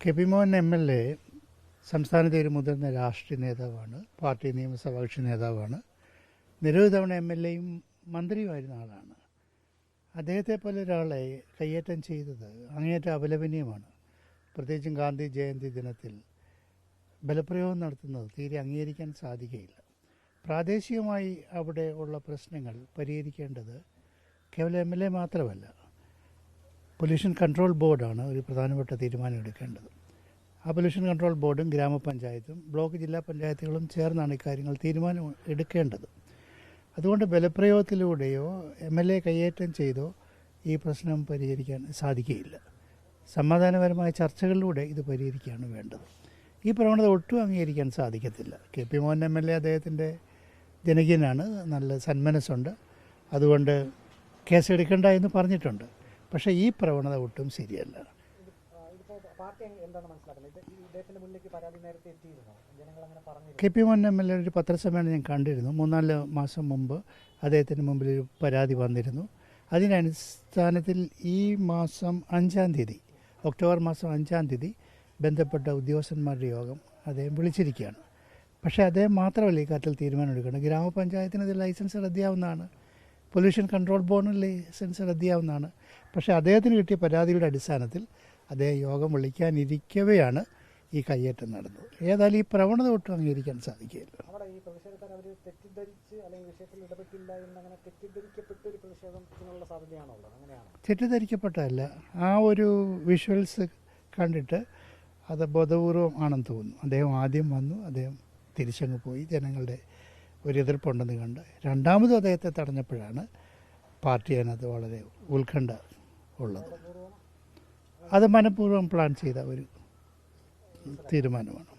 K P Mohan M L A സംസ്ഥാനത്തെ ഒരു മുതിർന്ന രാഷ്ട്രീയ നേതാവാണ് പാർട്ടി നിയമസഭാ കക്ഷി നേതാവാണ്. നിരവധി തവണ എം എൽ എയും മന്ത്രിയുമായിരുന്ന ആളാണ്. അദ്ദേഹത്തെ പോലെ ഒരാളെ കയ്യേറ്റം ചെയ്തത് അങ്ങേയറ്റം അപലപനീയമാണ്. പ്രത്യേകിച്ചും ഗാന്ധി ജയന്തി ദിനത്തിൽ ബലപ്രയോഗം നടത്തുന്നത് തീരെ അംഗീകരിക്കാൻ സാധിക്കുകയില്ല പ്രാദേശികമായി അവിടെ ഉള്ള പ്രശ്നങ്ങൾ പരിഹരിക്കേണ്ടത് കേവലം എം എൽ എ മാത്രമല്ല പൊല്യൂഷൻ കൺട്രോൾ ബോർഡാണ് ഒരു പ്രധാനപ്പെട്ട തീരുമാനം എടുക്കേണ്ടത്. ആ പൊല്യൂഷൻ കൺട്രോൾ ബോർഡും ഗ്രാമപഞ്ചായത്തും ബ്ലോക്ക് ജില്ലാ പഞ്ചായത്തുകളും ചേർന്നാണ് ഇക്കാര്യങ്ങൾ തീരുമാനം എടുക്കേണ്ടത്. അതുകൊണ്ട് ബലപ്രയോഗത്തിലൂടെയോ എം എൽ എ കയ്യേറ്റം ചെയ്തോ ഈ പ്രശ്നം പരിഹരിക്കാൻ സാധിക്കുകയില്ല. സമാധാനപരമായ ചർച്ചകളിലൂടെ ഇത് പരിഹരിക്കുകയാണ് വേണ്ടത്. ഈ പ്രവണത ഒട്ടും അംഗീകരിക്കാൻ സാധിക്കത്തില്ല. K P Mohan M L A അദ്ദേഹത്തിന്റെ ജനകീയനാണ് നല്ല സന്മനസ്സുണ്ട്. അതുകൊണ്ട് കേസ് എടുക്കേണ്ട എന്ന് പറഞ്ഞിട്ടുണ്ട്. പക്ഷേ ഈ പ്രവണത ഒട്ടും ശരിയല്ല. K P Mohan M L A ഒരു പത്രസമ്മേളനം ഞാൻ കണ്ടിരുന്നു. മൂന്നാൽ മാസം മുമ്പ് അദ്ദേഹത്തിന് മുമ്പിൽ ഒരു പരാതി വന്നിരുന്നു. അതിന്റെ ഈ മാസം അഞ്ചാം തീയതി ഒക്ടോബർ മാസം അഞ്ചാം തീയതി ബന്ധപ്പെട്ട ഉദ്യോഗസ്ഥന്മാരുടെ യോഗം അദ്ദേഹം വിളിച്ചിരിക്കുകയാണ്. പക്ഷേ അദ്ദേഹം മാത്രമല്ല ഈ കാര്യത്തിൽ തീരുമാനമെടുക്കുന്നത് ഗ്രാമപഞ്ചായത്തിന് ഇത് ലൈസൻസ് റദ്ദാവുന്നതാണ്. പൊല്യൂഷൻ കൺട്രോൾ ബോർഡിന് ലൈസൻസ് റദ്ദിയാവുന്നതാണ് പക്ഷേ അദ്ദേഹത്തിന് കിട്ടിയ പരാതിയുടെ അടിസ്ഥാനത്തിൽ അദ്ദേഹം യോഗം വിളിക്കാനിരിക്കവെയാണ് ഈ കയ്യേറ്റം നടന്നത്. ഏതായാലും ഈ പ്രവണത ഒട്ടും അംഗീകരിക്കാൻ സാധിക്കില്ല തെറ്റിദ്ധരിക്കപ്പെട്ടതല്ല. ആ ഒരു വിഷ്വൽസ് കണ്ടിട്ട് അത് ബോധപൂർവം ആണെന്ന് തോന്നുന്നു. അദ്ദേഹം ആദ്യം വന്നു അദ്ദേഹം തിരിച്ചങ്ങ് പോയി. ജനങ്ങളുടെ ഒരു എതിർപ്പുണ്ടെന്ന് കണ്ട് രണ്ടാമതും അദ്ദേഹത്തെ തടഞ്ഞപ്പോഴാണ് പാർട്ടി അതിനകത്ത് വളരെ ഉത്കണ്ഠ ഉള്ളത്. അത് മനഃപൂർവം പ്ലാൻ ചെയ്ത ഒരു തീരുമാനമാണ്.